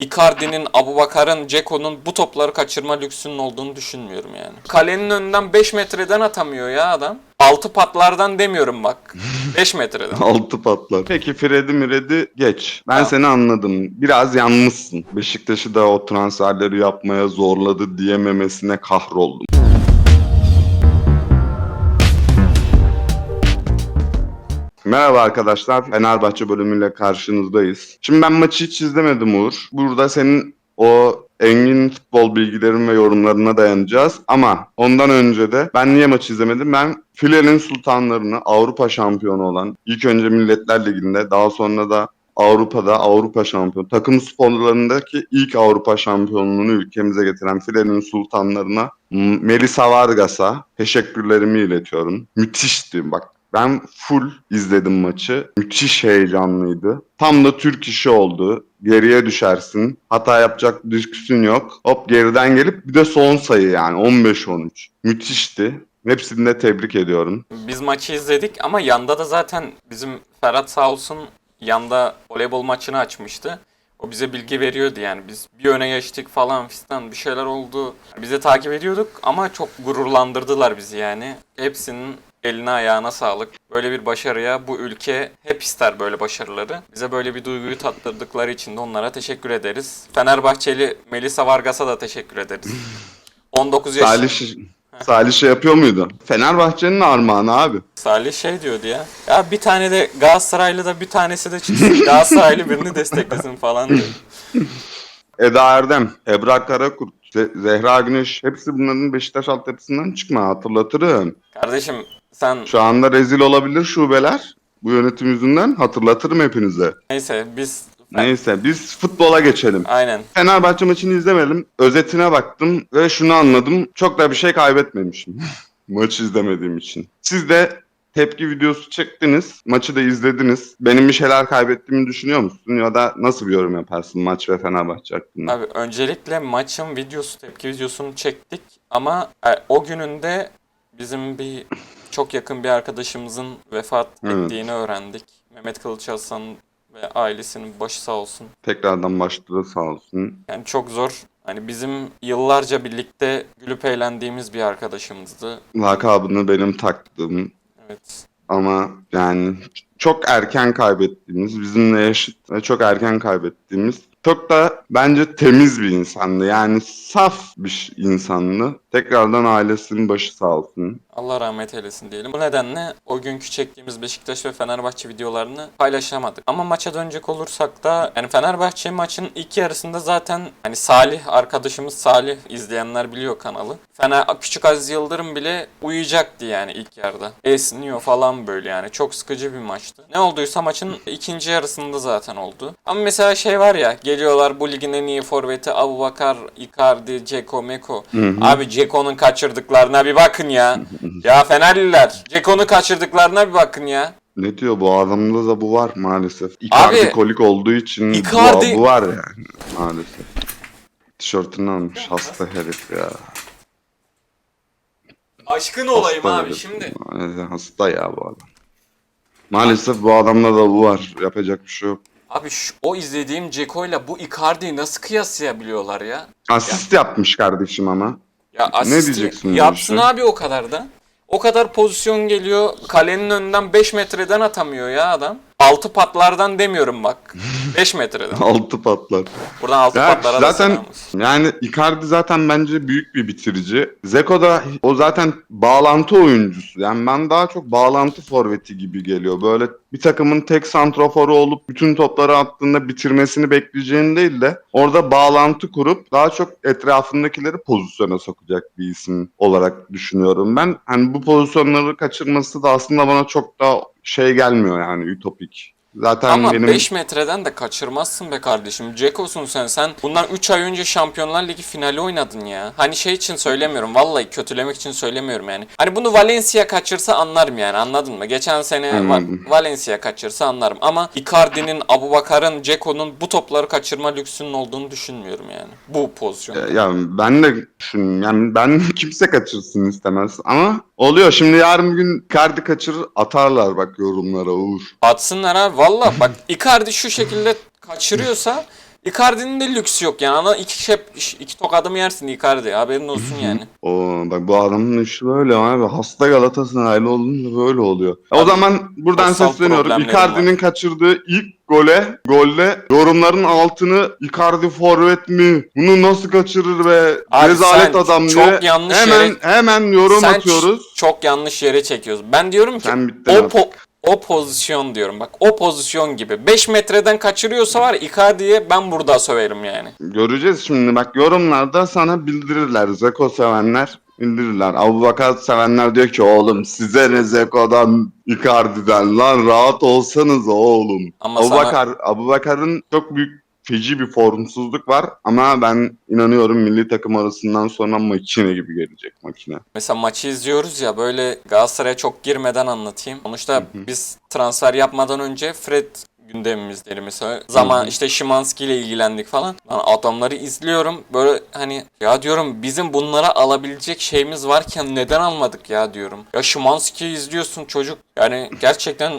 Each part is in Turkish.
Icardi'nin, Abubakar'ın, Ceko'nun bu topları kaçırma lüksünün olduğunu düşünmüyorum yani. Kalenin önünden 5 metreden atamıyor ya adam. 6 patlardan demiyorum bak. 5 metreden. Altı patlar. Peki Fred'i Miredi geç. Ben Tamam. seni anladım. Biraz yanmışsın. Beşiktaş'ı da o transferleri yapmaya zorladı diyememesine kahroldum. Merhaba arkadaşlar. Fenerbahçe bölümüyle karşınızdayız. Şimdi ben maçı hiç izlemedim Uğur. Burada senin o engin futbol bilgilerin ve yorumlarına dayanacağız. Ama ondan önce de ben niye maçı izlemedim? Ben Filenin Sultanlarını Avrupa şampiyonu olan ilk önce Milletler Ligi'nde daha sonra da Avrupa'da Avrupa şampiyonu takım sporlarındaki ilk Avrupa şampiyonluğunu ülkemize getiren Filenin Sultanlarına Melisa Vargas'a teşekkürlerimi iletiyorum. Müthişti bak. Ben full izledim maçı. Müthiş heyecanlıydı. Tam da Türk işi oldu. Geriye düşersin. Hata yapacak lüksün yok. Hop geriden gelip bir de son sayı yani 15-13. Müthişti. Hepsini de tebrik ediyorum. Biz maçı izledik ama yanda da zaten bizim Ferhat sağ olsun yanda voleybol maçını açmıştı. O bize bilgi veriyordu yani biz bir öne geçtik falan fistan bir şeyler oldu. Biz de takip ediyorduk ama çok gururlandırdılar bizi yani. Hepsinin eline ayağına sağlık. Böyle bir başarıya bu ülke hep ister böyle başarıları. Bize böyle bir duyguyu tattırdıkları için de onlara teşekkür ederiz. Fenerbahçeli Melisa Vargas'a da teşekkür ederiz. 19 yaş Salih, Salih şey yapıyor muydu? Fenerbahçe'nin armağanı abi. Salih şey diyordu ya. Ya bir tane de Galatasaraylı da bir tanesi de çıksın Galatasaraylı birini desteklesin falan diyor. Eda Erdem, Ebrar Karakurt, Ze- Zehra Güneş hepsi bunların Beşiktaş altyapısından çıkma hatırlatırım. Kardeşim sen Şu anda rezil olabilir şubeler. Bu yönetim yüzünden hatırlatırım hepinize. neyse biz Neyse biz futbola geçelim. aynen Fenerbahçe maçını izlemedim. Özetine baktım ve şunu anladım. Çok da bir şey kaybetmemişim. Maçı izlemediğim için. Siz de tepki videosu çektiniz. Maçı da izlediniz. Benim bir şeyler kaybettiğimi düşünüyor musun? Ya da nasıl bir yorum yaparsın maç ve Fenerbahçe hakkında? abi öncelikle maçın videosu tepki videosunu çektik ama e, o gününde bizim bir çok yakın bir arkadaşımızın vefat Evet. ettiğini öğrendik. Mehmet Kılıç Aslan ve ailesinin başı sağ olsun. Tekrardan başladı sağ olsun. Yani çok zor. Hani bizim yıllarca birlikte gülüp eğlendiğimiz bir arkadaşımızdı. Lakabını benim taktığım Evet. ama yani çok erken kaybettiğimiz, bizimle eşit ve çok erken kaybettiğimiz çok da bence temiz bir insandı. Yani saf bir insandı. Tekrardan ailesinin başı sağ olsun. Allah rahmet eylesin diyelim. Bu nedenle o günkü çektiğimiz Beşiktaş ve Fenerbahçe videolarını paylaşamadık. Ama maça dönecek olursak da yani Fenerbahçe maçın ilk yarısında zaten hani Salih arkadaşımız Salih izleyenler biliyor kanalı. Fener küçük Aziz Yıldırım bile uyuyacaktı yani ilk yarıda. Esniyor falan böyle yani. Çok sıkıcı bir maçtı. Ne olduysa maçın ikinci yarısında zaten oldu. Ama mesela şey var ya geliyorlar bu ligin en iyi forveti Abubakar, Icardi, Ceko, Meko. Abi Ceko'nun kaçırdıklarına bir bakın ya. ya Fenerliler Ceko'nu kaçırdıklarına bir bakın ya. Ne diyor bu adamda da bu var maalesef. Icardi Abi, kolik olduğu için Icardi- bu, bu var yani maalesef. Tişörtünü almış hasta herif ya. Aşkın Hasta herif. Maalesef Hasta ya bu adam. Maalesef bu adamda da bu var. Yapacak bir şey yok. Abi şu, o izlediğim Ceko'yla bu Icardi'yi nasıl kıyaslayabiliyorlar ya? Asist yapmış kardeşim ama. Ya asisti diyeceksin yapsın abi o kadar da. O kadar pozisyon geliyor. Kalenin önünden 5 metreden atamıyor ya adam. 6 patlardan demiyorum bak. 5 metreden. Altı patlar. Buradan 6 Ya patlara da zaten selam olsun. yani Icardi zaten bence büyük bir bitirici. Zeko da o zaten bağlantı oyuncusu. Yani ben daha çok bağlantı forveti gibi geliyor. Böyle bir takımın tek santroforu olup bütün topları attığında bitirmesini bekleyeceğin değil de orada bağlantı kurup daha çok etrafındakileri pozisyona sokacak bir isim olarak düşünüyorum ben. Hani bu pozisyonları kaçırması da aslında bana çok da şey gelmiyor yani ütopik. Zaten Ama benim 5 metreden de kaçırmazsın be kardeşim. Ceko'sun sen. Sen bundan 3 ay önce Şampiyonlar Ligi finali oynadın ya. Hani şey için söylemiyorum. Vallahi kötülemek için söylemiyorum yani. Hani bunu Valencia kaçırsa anlarım yani. Anladın mı? Geçen sene Va-. Valencia kaçırsa anlarım. Ama Icardi'nin, Abubakar'ın, Ceko'nun bu topları kaçırma lüksünün olduğunu düşünmüyorum yani. Bu pozisyon. Ya ben de düşünüyorum. Yani ben kimse kaçırsın istemez ama oluyor. Şimdi yarın gün Icardi kaçırır atarlar bak yorumlara Uğur. Atsınlar abi. Valla bak Icardi şu şekilde kaçırıyorsa Icardi'nin de lüksü yok yani. Ana iki şep, iki tokadımı yersin Icardi. Haberin olsun yani. O bak bu adamın işi böyle abi. Hasta Galatasaraylı olunca böyle oluyor. o zaman buradan sesleniyorum. problemlerim Icardi'nin kaçırdığı ilk gole, golle yorumların altını Icardi forvet mi? Bunu nasıl kaçırır be? Abi Rezalet sen adam çok diye. yanlış hemen yere- hemen yorum Sen atıyoruz. ç- çok yanlış yere çekiyorsun. Ben diyorum ki Sen o, po- o pozisyon diyorum bak. O pozisyon gibi. 5 metreden kaçırıyorsa var Icardi'ye ben burada söverim yani. Göreceğiz şimdi bak yorumlarda sana bildirirler. Zeko sevenler bildirirler. Abu Bakar sevenler diyor ki oğlum size ne Zeko'dan Icardi'den lan rahat olsanız oğlum. Ama Abu sana- Bakar, Abu Bakar'ın çok büyük feci bir formsuzluk var ama ben inanıyorum milli takım arasından sonra makine gibi gelecek makine. Mesela maçı izliyoruz ya böyle Galatasaray'a çok girmeden anlatayım. Sonuçta biz transfer yapmadan önce Fred gündemimizdeydi mesela. Zaman işte Şimanski ile ilgilendik falan. Lan adamları izliyorum böyle hani ya diyorum bizim bunlara alabilecek şeyimiz varken neden almadık ya diyorum. Ya Şimanski'yi izliyorsun çocuk yani gerçekten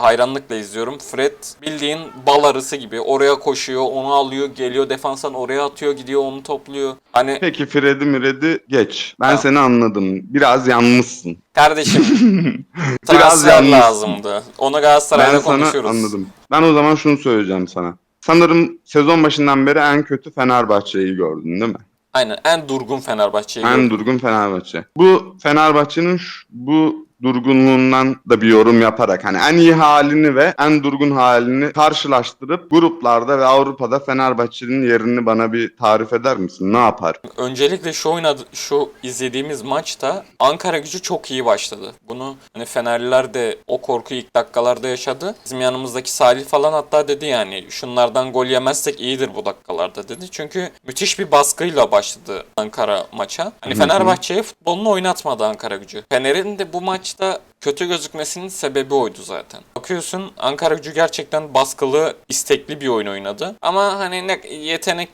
hayranlıkla izliyorum. Fred bildiğin bal arısı gibi oraya koşuyor, onu alıyor, geliyor defanstan oraya atıyor, gidiyor onu topluyor. Hani Peki Fred'i Mired'i geç. Ben Tamam. seni anladım. Biraz yanmışsın. Kardeşim Biraz transfer yalnız. lazımdı. Onu Galatasaray'da Ben sana konuşuyoruz. anladım. Ben o zaman şunu söyleyeceğim sana. Sanırım sezon başından beri en kötü Fenerbahçe'yi gördün değil mi? Aynen en durgun Fenerbahçe'yi En gördüm. durgun Fenerbahçe. Bu Fenerbahçe'nin şu- bu durgunluğundan da bir yorum yaparak hani en iyi halini ve en durgun halini karşılaştırıp gruplarda ve Avrupa'da Fenerbahçe'nin yerini bana bir tarif eder misin? Ne yapar? Öncelikle şu oynadı, şu izlediğimiz maçta Ankara gücü çok iyi başladı. Bunu hani Fenerliler de o korkuyu ilk dakikalarda yaşadı. Bizim yanımızdaki Salih falan hatta dedi yani şunlardan gol yemezsek iyidir bu dakikalarda dedi. Çünkü müthiş bir baskıyla başladı Ankara maça. Hani Fenerbahçe'ye futbolunu oynatmadı Ankara gücü. Fener'in de bu maçta kötü gözükmesinin sebebi oydu zaten. Bakıyorsun Ankara gücü gerçekten baskılı, istekli bir oyun oynadı. Ama hani ne yetenek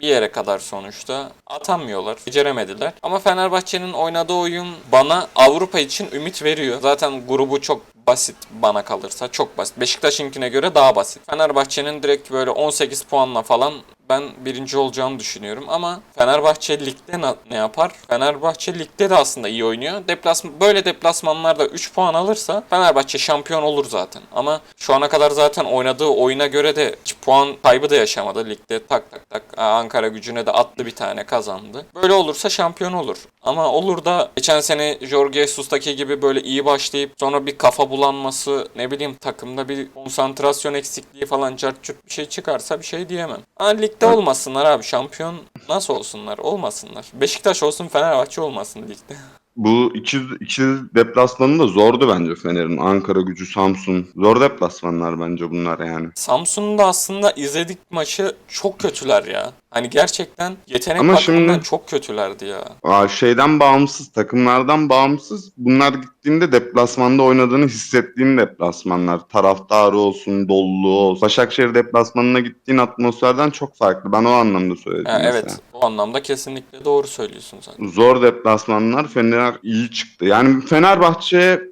bir yere kadar sonuçta atamıyorlar, beceremediler. Ama Fenerbahçe'nin oynadığı oyun bana Avrupa için ümit veriyor. Zaten grubu çok basit bana kalırsa çok basit. Beşiktaş'ınkine göre daha basit. Fenerbahçe'nin direkt böyle 18 puanla falan ben birinci olacağını düşünüyorum ama Fenerbahçe ligde ne yapar? Fenerbahçe ligde de aslında iyi oynuyor. Deplasman böyle deplasmanlarda 3 puan alırsa Fenerbahçe şampiyon olur zaten. Ama şu ana kadar zaten oynadığı oyuna göre de puan kaybı da yaşamadı ligde. Tak tak tak Aa, Ankara gücüne de attı bir tane kazandı. Böyle olursa şampiyon olur. Ama olur da geçen sene Jorge Jesus'taki gibi böyle iyi başlayıp sonra bir kafa bulanması ne bileyim takımda bir konsantrasyon eksikliği falan cart bir şey çıkarsa bir şey diyemem. Ama ligde olmasınlar abi şampiyon nasıl olsunlar olmasınlar. Beşiktaş olsun Fenerbahçe olmasın ligde. Bu iki, iki deplasmanı da zordu bence Fener'in. Ankara gücü, Samsun. Zor deplasmanlar bence bunlar yani. Samsun'da aslında izledik maçı çok kötüler ya. Hani gerçekten yetenek Ama bakımından şimdi- çok kötülerdi ya. Aa, şeyden bağımsız, takımlardan bağımsız. Bunlar gittiğinde deplasmanda oynadığını hissettiğin deplasmanlar. Taraftarı olsun, doluluğu olsun. Başakşehir deplasmanına gittiğin atmosferden çok farklı. Ben o anlamda söyledim Ha, evet anlamda kesinlikle doğru söylüyorsun zaten. Zor deplasmanlar Fener iyi çıktı. Yani Fenerbahçe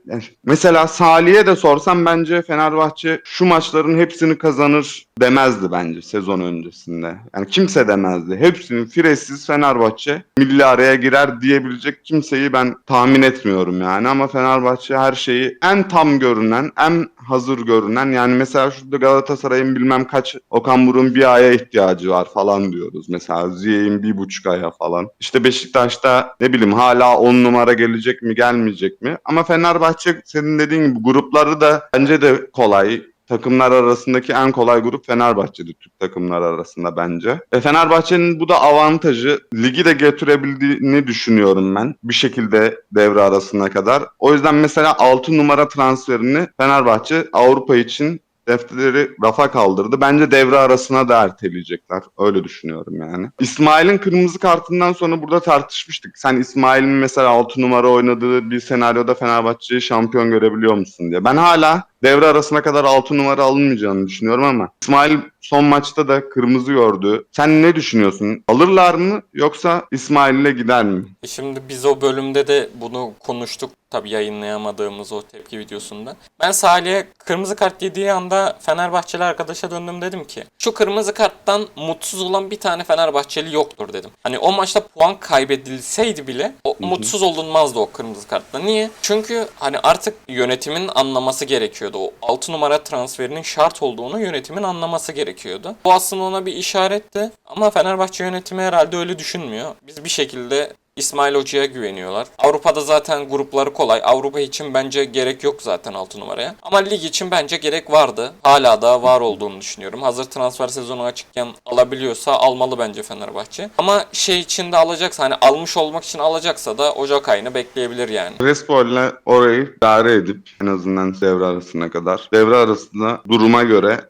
mesela Salih'e de sorsam bence Fenerbahçe şu maçların hepsini kazanır demezdi bence sezon öncesinde. Yani kimse demezdi. Hepsini firesiz Fenerbahçe milli araya girer diyebilecek kimseyi ben tahmin etmiyorum yani ama Fenerbahçe her şeyi en tam görünen, en hazır görünen yani mesela şurada Galatasaray'ın bilmem kaç Okan Buruk'un bir aya ihtiyacı var falan diyoruz. Mesela Ziyech'in bir buçuk aya falan. İşte Beşiktaş'ta ne bileyim hala 10 numara gelecek mi gelmeyecek mi? Ama Fenerbahçe senin dediğin gibi grupları da bence de kolay. Takımlar arasındaki en kolay grup Fenerbahçe'di Türk takımlar arasında bence. Ve Fenerbahçe'nin bu da avantajı ligi de götürebildiğini düşünüyorum ben. Bir şekilde devre arasına kadar. O yüzden mesela 6 numara transferini Fenerbahçe Avrupa için defterleri rafa kaldırdı. Bence devre arasına da erteleyecekler. Öyle düşünüyorum yani. İsmail'in kırmızı kartından sonra burada tartışmıştık. Sen İsmail'in mesela 6 numara oynadığı bir senaryoda Fenerbahçe'yi şampiyon görebiliyor musun diye. Ben hala devre arasına kadar 6 numara alınmayacağını düşünüyorum ama İsmail son maçta da kırmızı gördü. Sen ne düşünüyorsun? Alırlar mı yoksa İsmail'le gider mi? E Şimdi biz o bölümde de bunu konuştuk tabii yayınlayamadığımız o tepki videosunda. Ben Salih'e kırmızı kart yediği anda Fenerbahçeli arkadaşa döndüm dedim ki şu kırmızı karttan mutsuz olan bir tane Fenerbahçeli yoktur dedim. Hani o maçta puan kaybedilseydi bile o mutsuz olunmazdı o kırmızı kartla. Niye? Çünkü hani artık yönetimin anlaması gerekiyordu. O 6 numara transferinin şart olduğunu yönetimin anlaması gerekiyordu. Bu aslında ona bir işaretti ama Fenerbahçe yönetimi herhalde öyle düşünmüyor. Biz bir şekilde İsmail Hoca'ya güveniyorlar. Avrupa'da zaten grupları kolay. Avrupa için bence gerek yok zaten 6 numaraya. Ama lig için bence gerek vardı. Hala da var olduğunu düşünüyorum. Hazır transfer sezonu açıkken alabiliyorsa almalı bence Fenerbahçe. Ama şey için de alacaksa hani almış olmak için alacaksa da Ocak ayını bekleyebilir yani. Respo'yla orayı idare edip en azından devre arasına kadar. Devre arasında duruma göre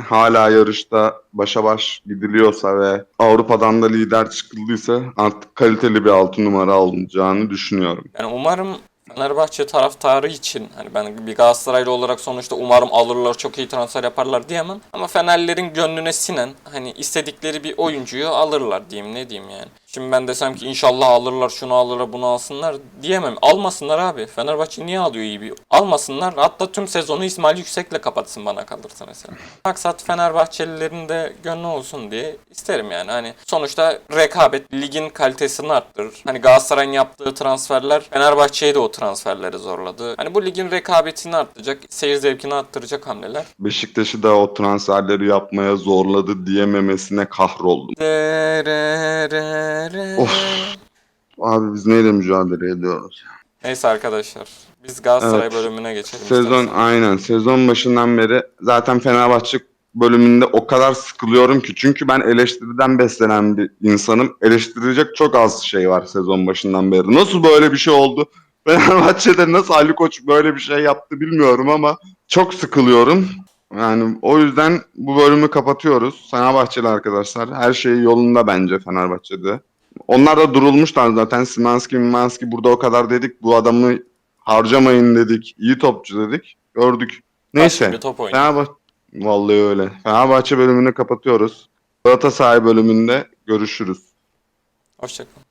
hala yarışta başa baş gidiliyorsa ve Avrupa'dan da lider çıkıldıysa artık kaliteli bir 6 numara alınacağını düşünüyorum. Yani umarım Fenerbahçe taraftarı için hani ben bir Galatasaraylı olarak sonuçta umarım alırlar çok iyi transfer yaparlar diyemem. Ama Fenerlerin gönlüne sinen hani istedikleri bir oyuncuyu alırlar diyeyim ne diyeyim yani. Şimdi ben desem ki inşallah alırlar şunu alırlar bunu alsınlar diyemem. Almasınlar abi. Fenerbahçe niye alıyor iyi bir? Almasınlar. Hatta tüm sezonu İsmail Yüksek'le kapatsın bana kalırsa mesela. Maksat Fenerbahçelilerin de gönlü olsun diye isterim yani. Hani sonuçta rekabet ligin kalitesini arttırır. Hani Galatasaray'ın yaptığı transferler Fenerbahçe'ye de o transferleri zorladı. Hani bu ligin rekabetini arttıracak, seyir zevkini arttıracak hamleler. Beşiktaş'ı da o transferleri yapmaya zorladı diyememesine kahroldum. Re, re. Of. Abi biz neyle mücadele ediyoruz? Neyse arkadaşlar. Biz Galatasaray Evet. bölümüne geçelim. Sezon istersen. aynen sezon başından beri zaten Fenerbahçe bölümünde o kadar sıkılıyorum ki çünkü ben eleştiriden beslenen bir insanım. Eleştirecek çok az şey var sezon başından beri. Nasıl böyle bir şey oldu? Fenerbahçe'de nasıl Ali Koç böyle bir şey yaptı bilmiyorum ama çok sıkılıyorum. Yani o yüzden bu bölümü kapatıyoruz. Fenerbahçeli arkadaşlar her şey yolunda bence Fenerbahçe'de. Onlar da durulmuşlar zaten. Simanski, Mimanski burada o kadar dedik. Bu adamı harcamayın dedik. İyi topçu dedik. Gördük. Neyse. top oynuyor. Fenerbahçe Vallahi öyle. Fenerbahçe bölümünü kapatıyoruz. Galatasaray bölümünde görüşürüz. Hoşçakalın.